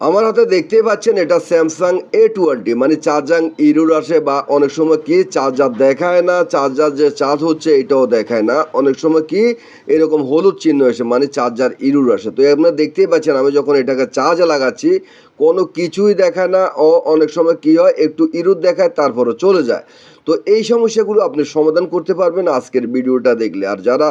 আমার হাতে দেখতেই পাচ্ছেন এটা স্যামসাং এ টোয়েন্টি মানে চার্জাং ইরুর আসে বা অনেক সময় কি চার্জার দেখায় না, চার্জার যে চার্জ হচ্ছে এটাও দেখায় না। অনেক সময় কি এরকম হলুদ চিহ্ন এসে মানে চার্জার ইরুর আসে। তো আপনারা দেখতেই পাচ্ছেন, আমি যখন এটাকে চার্জ লাগাচ্ছি কোনো কিছুই দেখায় না, ও অনেক সময় কি হয়, একটু ইরুদ দেখায় তারপরে চলে যায়। তো এই সমস্যাগুলো আপনি সমাধান করতে পারবেন আজকের ভিডিওটা দেখলে। আর যারা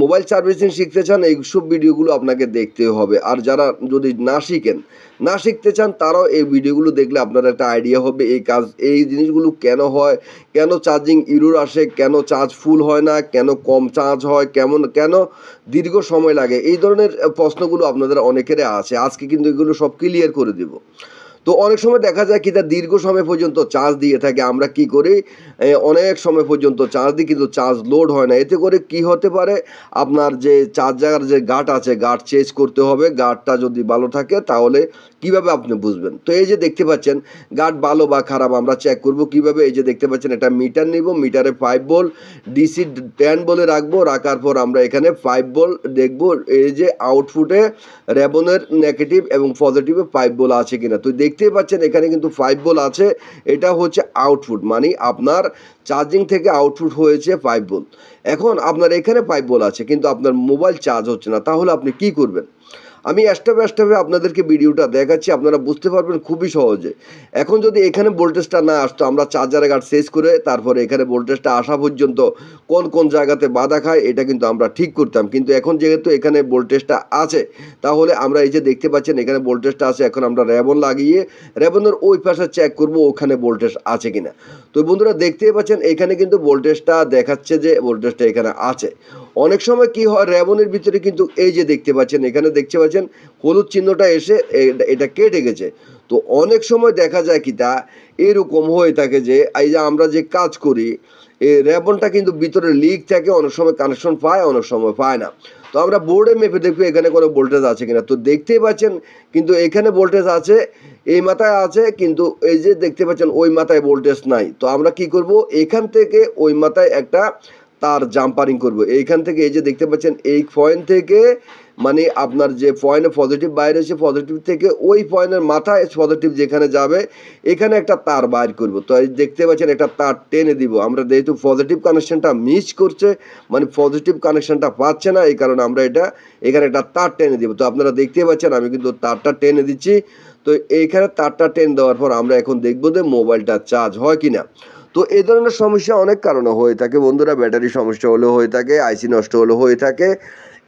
মোবাইল সার্ভিসিং শিখতে চান এইসব ভিডিওগুলো আপনাকে দেখতে হবে। আর যারা যদি না শিখেন, না শিখতে চান, তারাও এই ভিডিওগুলো দেখলে আপনার একটা আইডিয়া হবে, এই কাজ, এই জিনিসগুলো কেন হয়, কেন চার্জিং ইরোর আসে, কেন চার্জ ফুল হয় না, কেন কম চার্জ হয়, কেমন, কেন দীর্ঘ সময় লাগে, এই ধরনের প্রশ্নগুলো আপনাদের অনেকেরই আছে। আজকে কিন্তু এগুলো সব ক্লিয়ার করে দিব। তো অনেক সময় দেখা যায় কি তা দীর্ঘ সময় পর্যন্ত চার্জ দিয়ে থাকে। আমরা কি করি? অনেক সময় পর্যন্ত চার্জ দিই, কিন্তু চার্জ লোড হয় না। এতে করে কি হতে পারে? আপনার যে চার্জার যে গার্ড আছে গার্ড চেঞ্জ করতে হবে। গার্ডটা যদি ভালো থাকে, তাহলে কীভাবে আপনি বুঝবেন? তো এই যে দেখতে পাচ্ছেন গার্ড ভালো বা খারাপ আমরা চেক করব কীভাবে। এই যে দেখতে পাচ্ছেন এটা মিটার নিব মিটারে ফাইভ বল ডিসি টেন বলে রাখব। রাখার পর আমরা এখানে ফাইভ বল দেখব। এই যে আউটপুটে র্যাবনের নেগেটিভ এবং পজিটিভে ফাইভ বল আছে কিনা। তো দেখতেই পাচ্ছেন, এখানে কিন্তু ফাইভ বল আছে। এটা হচ্ছে আউটপুট মানে আপনার চার্জিং থেকে আউটপুট হয়েছে ফাইভ বল এখন আপনার এখানে ফাইভ বল আছে, কিন্তু আপনার মোবাইল চার্জ হচ্ছে না। তাহলে আপনি কি করবেন? আমি স্টেপে স্টেপে আপনাদেরকে ভিডিওটা দেখাচ্ছি, আপনারা বুঝতে পারবেন খুবই সহজে। এখন যদি এখানে ভোল্টেজটা না আসতো, আমরা চার্জারে গার্ড শেষ করে তারপরে এখানে ভোল্টেজটা আসা পর্যন্ত কোন কোন জায়গাতে বাধা খায়, এটা কিন্তু আমরা ঠিক করতাম। কিন্তু এখন যেহেতু এখানে ভোল্টেজটা আছে, তাহলে আমরা এই যে দেখতে পাচ্ছেন, এখানে ভোল্টেজটা আছে, এখন আমরা র্যাবন লাগিয়ে র্যাবনের ওই পাশে চেক করব ওখানে ভোল্টেজ আছে কিনা। তো বন্ধুরা দেখতেই পাচ্ছেন, এখানে কিন্তু ভোল্টেজটা দেখাচ্ছে যে ভোল্টেজটা এখানে আছে। অনেক সময় কি হয় র্যাবনের ভিতরে কিন্তু এই যে দেখতে পাচ্ছেন, এখানে দেখতে পাচ্ছেন হলুদ চিহ্নটা এসে এটা কেটে গেছে। তো অনেক সময় দেখা যায় কি তা, এরকম হয়ে থাকে যে, এই যে আমরা যে কাজ করি এই র্যাবনটা কিন্তু ভিতরে লিক থাকে, অনেক সময় কানেকশন পায়, অনেক সময় পায় না। তো আমরা বোর্ডে মেপে দেখব এখানে কোনো ভোল্টেজ আছে কিনা। তো দেখতেই পাচ্ছেন, কিন্তু এখানে ভোল্টেজ আছে, এই মাথায় আছে, কিন্তু এই যে দেখতে পাচ্ছেন, ওই মাথায় ভোল্টেজ নাই। তো আমরা কি করব, এখান থেকে ওই মাথায় একটা তার জাম্পারিং করব। এইখান থেকে এই যে দেখতে পাচ্ছেন, এই পয়েন্ট থেকে মানে আপনার যে পয়েন্টে পজিটিভ বাইরে এসে পজিটিভ থেকে ওই পয়েন্টের মাথায় পজিটিভ যেখানে যাবে, এখানে একটা তার বাইর করব। তো এই দেখতে পাচ্ছেন, একটা তার টেনে দিব। আমরা যেহেতু পজিটিভ কানেকশনটা মিস করছে মানে পজিটিভ কানেকশনটা পাচ্ছে না, এই কারণে আমরা এটা, এখানে একটা তার টেনে দিব। তো আপনারা দেখতে পাচ্ছেন, আমি কিন্তু তারটা টেনে দিচ্ছি। তো এইখানে তারটা টেন দেওয়ার পর আমরা এখন দেখব যে মোবাইলটা চার্জ হয় কিনা। তো এই ধরনের সমস্যা অনেক কারণে হয়ে থাকে বন্ধুরা। ব্যাটারি সমস্যা হলেও হয়ে থাকে আইসি নষ্ট হলেও হয়ে থাকে,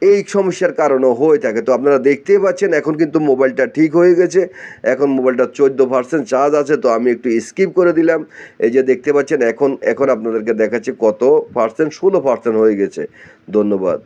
এই সমস্যার কারণেও হয়ে থাকে। তো আপনারা দেখতেই পাচ্ছেন, এখন কিন্তু মোবাইলটা ঠিক হয়ে গেছে। এখন মোবাইলটা চোদ্দ পার্সেন্ট চার্জ আছে, তো আমি একটু স্কিপ করে দিলাম। এই যে দেখতে পাচ্ছেন, এখন এখন আপনাদেরকে দেখাচ্ছি কত পার্সেন্ট ষোলো পার্সেন্ট হয়ে গেছে। ধন্যবাদ।